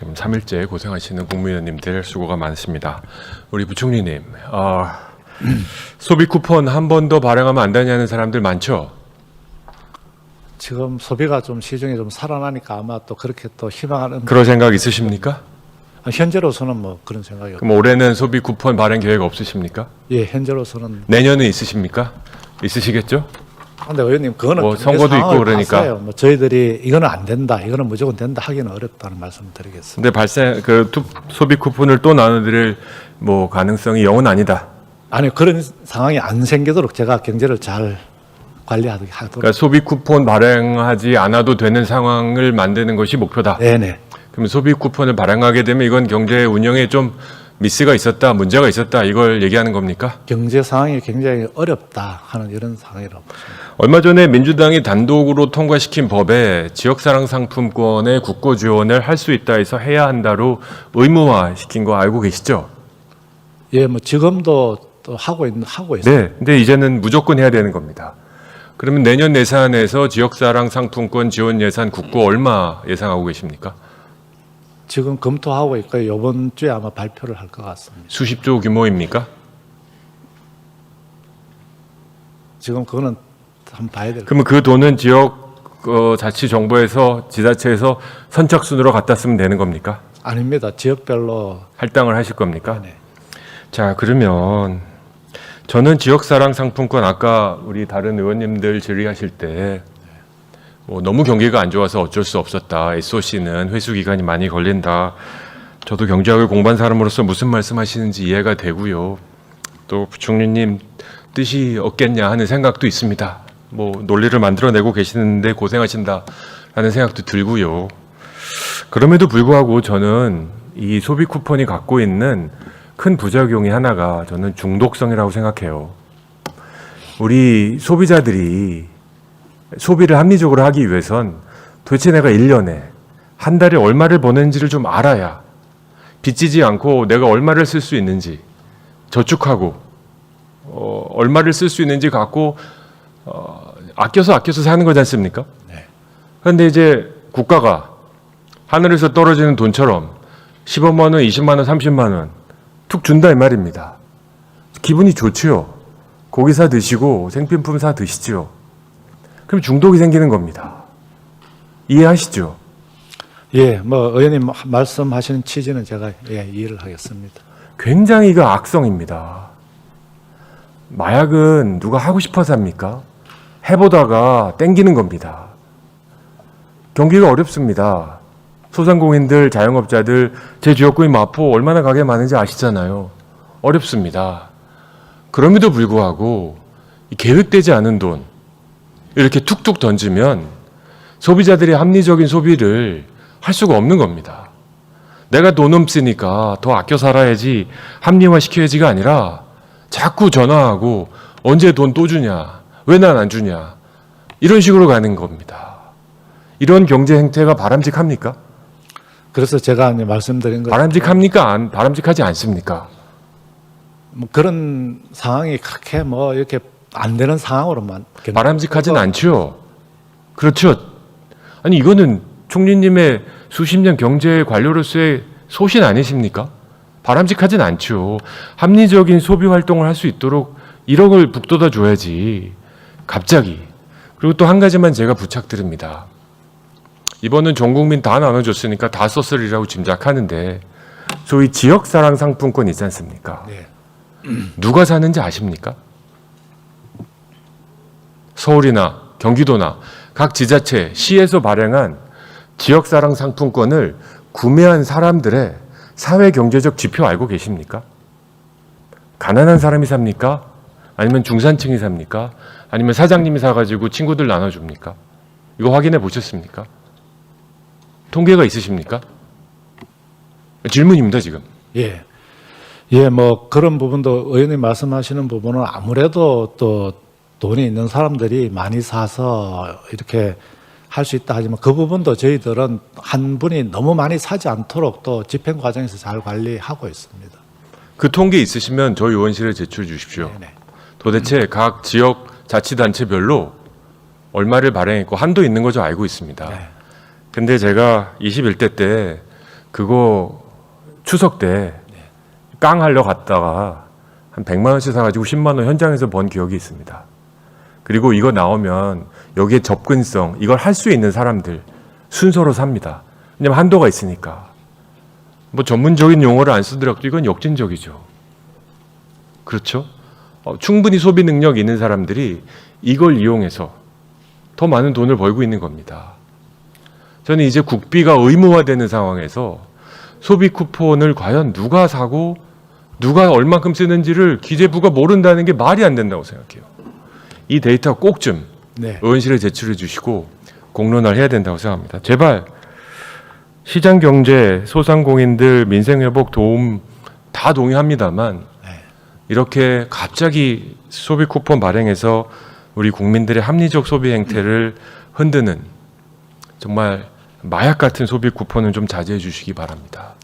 지금 3일째 고생하시는 국무위원님들 수고가 많으십니다. 우리 부총리님, 아, 소비 쿠폰 한 번 더 발행하면 안 되냐는 사람들 많죠? 지금 소비가 좀 시중에 좀 살아나니까 아마 또 그렇게 또 희망하는 그런 생각 있으십니까? 현재로서는 뭐 그런 생각이 없. 그럼 올해는 소비 쿠폰 발행 계획 없으십니까? 예, 현재로서는. 내년은 있으십니까? 있으시겠죠? 근데 의원님 그거는 뭐 선거도 있고 그러니까. 봤어요. 뭐 저희들이 이거는 안 된다, 이거는 무조건 된다 하기는 어렵다는 말씀드리겠습니다. 근데 발생 그 투- 소비 쿠폰을 또 나눠드릴 뭐 가능성이 영은 아니다. 아니 그런 상황이 안 생기도록 제가 경제를 잘 관리하도록 하도록. 그러니까 소비 쿠폰 발행하지 않아도 되는 상황을 만드는 것이 목표다. 네네. 그럼 소비 쿠폰을 발행하게 되면 이건 경제 운영에 좀 미스가 있었다, 문제가 있었다 이걸 얘기하는 겁니까? 경제 상황이 굉장히 어렵다 하는 이런 상황이라고 보십니다. 얼마 전에 민주당이 단독으로 통과시킨 법에 지역사랑 상품권의 국고 지원을 할 수 있다 해서 해야 한다로 의무화 시킨 거 알고 계시죠? 예, 뭐 지금도 또 하고 있는 하고 있어요. 네. 근데 이제는 무조건 해야 되는 겁니다. 그러면 내년 예산에서 지역사랑 상품권 지원 예산 국고 얼마 예상하고 계십니까? 지금 검토하고 있고요. 이번 주에 아마 발표를 할 것 같습니다. 수십조 규모입니까? 지금 그거는 한번 봐야 될. 그러면 그 돈은 지역 어, 자치 정부에서 지자체에서 선착순으로 갖다 쓰면 되는 겁니까? 아닙니다. 지역별로 할당을 하실 겁니까? 네. 자 그러면 저는 지역사랑 상품권 아까 우리 다른 의원님들 질의하실 때뭐 너무 경기가 안 좋아서 어쩔 수 없었다. SOC는 회수 기간이 많이 걸린다. 저도 경제학을 공부한 사람으로서 무슨 말씀하시는지 이해가 되고요. 또 부총리님 뜻이 없겠냐 하는 생각도 있습니다. 뭐 논리를 만들어내고 계시는데 고생하신다라는 생각도 들고요. 그럼에도 불구하고 저는 이 소비 쿠폰이 갖고 있는 큰 부작용이 하나가 저는 중독성이라고 생각해요. 우리 소비자들이 소비를 합리적으로 하기 위해선 도대체 내가 1년에 한 달에 얼마를 버는지를 좀 알아야 빚지지 않고 내가 얼마를 쓸 수 있는지 저축하고 어, 얼마를 쓸 수 있는지 갖고 어, 아껴서 아껴서 사는 거지 않습니까? 그런데 이제 국가가 하늘에서 떨어지는 돈처럼 15만 원, 20만 원, 30만 원 툭 준다 이 말입니다. 기분이 좋지요. 고기 사 드시고 생필품 사 드시지요. 그럼 중독이 생기는 겁니다. 이해하시죠? 예, 뭐 의원님 말씀하시는 취지는 제가 예, 이해를 하겠습니다. 굉장히 이거 악성입니다. 마약은 누가 하고 싶어서 합니까? 해보다가 땡기는 겁니다. 경기가 어렵습니다. 소상공인들, 자영업자들, 제 지역구인 마포 얼마나 가게 많은지 아시잖아요. 어렵습니다. 그럼에도 불구하고 이 계획되지 않은 돈 이렇게 툭툭 던지면 소비자들이 합리적인 소비를 할 수가 없는 겁니다. 내가 돈 없으니까 더 아껴 살아야지 합리화 시켜야지가 아니라 자꾸 전화하고 언제 돈 또 주냐 왜 난 안 주냐 이런 식으로 가는 겁니다. 이런 경제 행태가 바람직합니까? 그래서 제가 이제 말씀드린 거 바람직합니까? 안, 바람직하지 않습니까? 뭐 그런 상황이 그렇게 뭐 이렇게 안 되는 상황으로만 견- 바람직하진 않죠. 그렇죠. 아니 이거는 총리님의 수십 년 경제 관료로서의 소신 아니십니까? 바람직하진 않죠. 합리적인 소비 활동을 할 수 있도록 1억을 북돋아 줘야지. 갑자기. 그리고 또 한 가지만 제가 부탁드립니다. 이번은 전 국민 다 나눠줬으니까 다 썼으리라고 짐작하는데 소위 지역사랑 상품권 있지 않습니까? 네. 누가 사는지 아십니까? 서울이나 경기도나 각 지자체, 시에서 발행한 지역사랑 상품권을 구매한 사람들의 사회 경제적 지표 알고 계십니까? 가난한 사람이 삽니까? 아니면 중산층이 삽니까? 아니면 사장님이 사가지고 친구들 나눠줍니까? 이거 확인해 보셨습니까? 통계가 있으십니까? 질문입니다, 지금. 예. 예, 뭐 그런 부분도 의원님 말씀하시는 부분은 아무래도 또 돈이 있는 사람들이 많이 사서 이렇게 할 수 있다 하지만 그 부분도 저희들은 한 분이 너무 많이 사지 않도록 또 집행 과정에서 잘 관리하고 있습니다. 그 통계 있으시면 저희 의원실에 제출해 주십시오. 네네. 도대체 각 지역 자치단체별로 얼마를 발행했고 한도 있는 거죠 알고 있습니다. 네. 근데 제가 21대 때 그거 추석 때 깡 하려 갔다가 한 100만 원씩 사가지고 10만 원 현장에서 번 기억이 있습니다. 그리고 이거 나오면 여기에 접근성 이걸 할 수 있는 사람들 순서로 삽니다. 왜냐면 한도가 있으니까. 뭐 전문적인 용어를 안 쓰더라도 이건 역진적이죠. 그렇죠? 어, 충분히 소비 능력 있는 사람들이 이걸 이용해서 더 많은 돈을 벌고 있는 겁니다. 저는 이제 국비가 의무화되는 상황에서 소비 쿠폰을 과연 누가 사고 누가 얼만큼 쓰는지를 기재부가 모른다는 게 말이 안 된다고 생각해요. 이 데이터 꼭좀 네. 의원실에 제출해 주시고 공론화를 해야 된다고 생각합니다. 제발 시장 경제, 소상공인들 민생 회복 도움 다 동의합니다만 이렇게 갑자기 소비 쿠폰 발행해서 우리 국민들의 합리적 소비 행태를 흔드는 정말 마약 같은 소비 쿠폰은 좀 자제해 주시기 바랍니다.